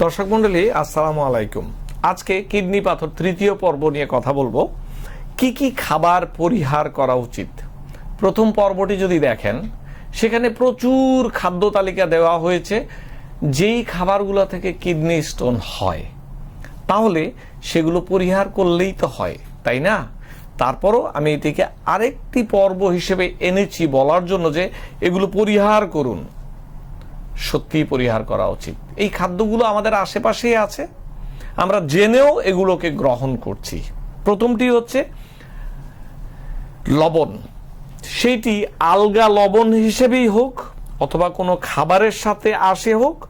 দর্শক মন্ডলী আসসালামু আলাইকুম। আজকে কিডনি পাথর তৃতীয় পর্ব নিয়ে কথা বলব। কি কি খাবার পরিহার করা উচিত? প্রথম পর্বটি যদি দেখেন, সেখানে প্রচুর খাদ্য তালিকা দেওয়া হয়েছে। যেই খাবারগুলো থেকে কিডনি স্টোন হয়, তাহলে সেগুলো পরিহার করলেই তো হয়, তাই না? তারপরও আমি এটিকে আরেকটি পর্ব হিসেবে এনেছি বলার জন্য যে এগুলো পরিহার করুন। সত্যিই পরিহার করা উচিত। এই খাদ্যগুলো আমাদের আশেপাশেই আছে। আমরা জেনেও এগুলোকে গ্রহণ করছি। প্রথমটি হচ্ছে লবণ। সেইটি আলগা লবণ হিসেবেই হোক, অথবা কোনো খাবারের সাথে আসে হোক,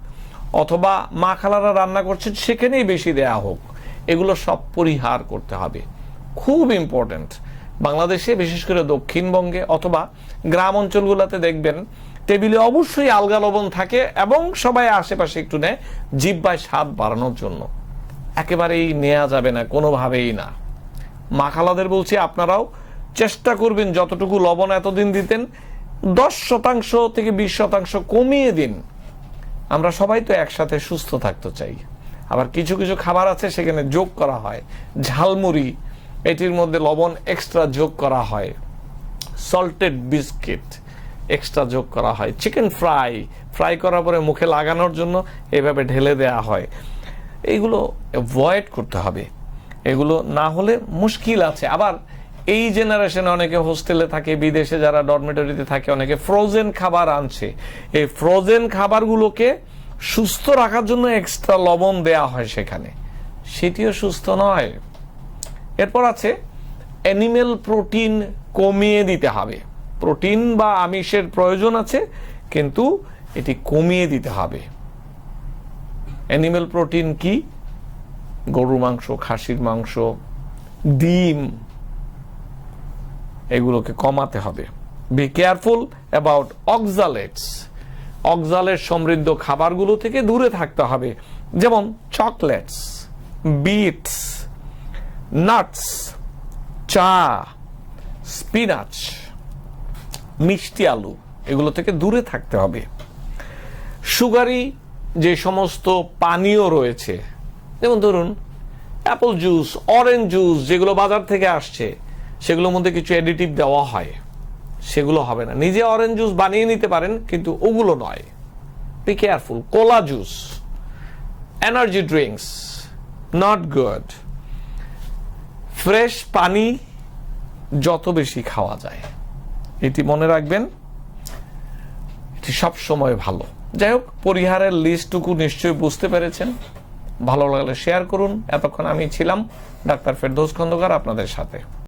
অথবা মা খালারা রান্না করছেন সেখানেই বেশি দেয়া হোক। এগুলো সব পরিহার করতে হবে। খুব ইম্পর্ট্যান্ট বাংলাদেশে, বিশেষ করে দক্ষিণবঙ্গে অথবা গ্রাম অঞ্চলগুলোতে দেখবেন টেবিলে অবশ্যই আলগা লবণ থাকে এবং সবাই আশেপাশে একটু নেয়, জিব্বায় স্বাদ বাড়ানোর জন্য। একেবারেই নেওয়া যাবে না, কোনোভাবেই না। মাখালাদের বলছি, আপনারাও চেষ্টা করবেন যতটুকু লবণ এতদিন দিতেন, দশ শতাংশ থেকে বিশ শতাংশ কমিয়ে দিন। আমরা সবাই তো একসাথে সুস্থ থাকতে চাই। আবার কিছু কিছু খাবার আছে, সেখানে যোগ করা হয়। ঝালমুড়ি, এটির মধ্যে লবণ এক্সট্রা যোগ করা হয়। সল্টেড বিস্কিট এক্সট্রা যোগ করা হয়। চিকেন ফ্রাই ফ্রাই করার পরে মুখে লাগানোর জন্য এভাবে ঢেলে দেয়া হয়। এইগুলো অ্যাভয়েড করতে হবে। এগুলো না হলে মুশকিল আছে। আবার এই জেনারেশনে অনেকে হোস্টেলে থাকে, বিদেশে যারা ডরমেটরিতে থাকে, অনেকে ফ্রোজেন খাবার আনছে। এই ফ্রোজেন খাবারগুলোকে সুস্থ রাখার জন্য এক্সট্রা লবণ দেয়া হয় সেখানে। সেটিও সুস্থ নয়। এরপর আছে অ্যানিমেল প্রোটিন কমিয়ে দিতে হবে। প্রোটিন বা আমিষের প্রয়োজন আছে, কিন্তু এটি কমিয়ে দিতে হবে। অ্যানিমেল প্রোটিন কি? গরুর মাংস, খাসির মাংস, ডিম, এগুলোকে কমাতে হবে। Be careful about oxalates oxalate সমৃদ্ধ খাবারগুলো থেকে দূরে থাকতে হবে, যেমন চকলেটস বিটস নাটস চা স্পিনাচ মিষ্টি আলু, এগুলো থেকে দূরে থাকতে হবে। সুগারি যে সমস্ত পানীয় রয়েছে, যেমন ধরুন অ্যাপল জুস অরেঞ্জ জুস যেগুলো বাজার থেকে আসছে, সেগুলোর মধ্যে কিছু এডিটিভ দেওয়া হয়। সেগুলো হবে না। নিজে অরেঞ্জ জুস বানিয়ে নিতে পারেন, কিন্তু ওগুলো নয়। Be careful cola juice energy drinks not good fresh পানি যত বেশি খাওয়া যায়। এটি মনে রাখবেন, এটি সব সময় ভালো। যাই হোক, পরিহারের লিস্টটুকু নিশ্চয়ই বুঝতে পেরেছেন। ভালো লাগলে শেয়ার করুন। এতক্ষণ আমি ছিলাম ডাক্তার ফেরদৌস খন্দকার, আপনাদের সাথে।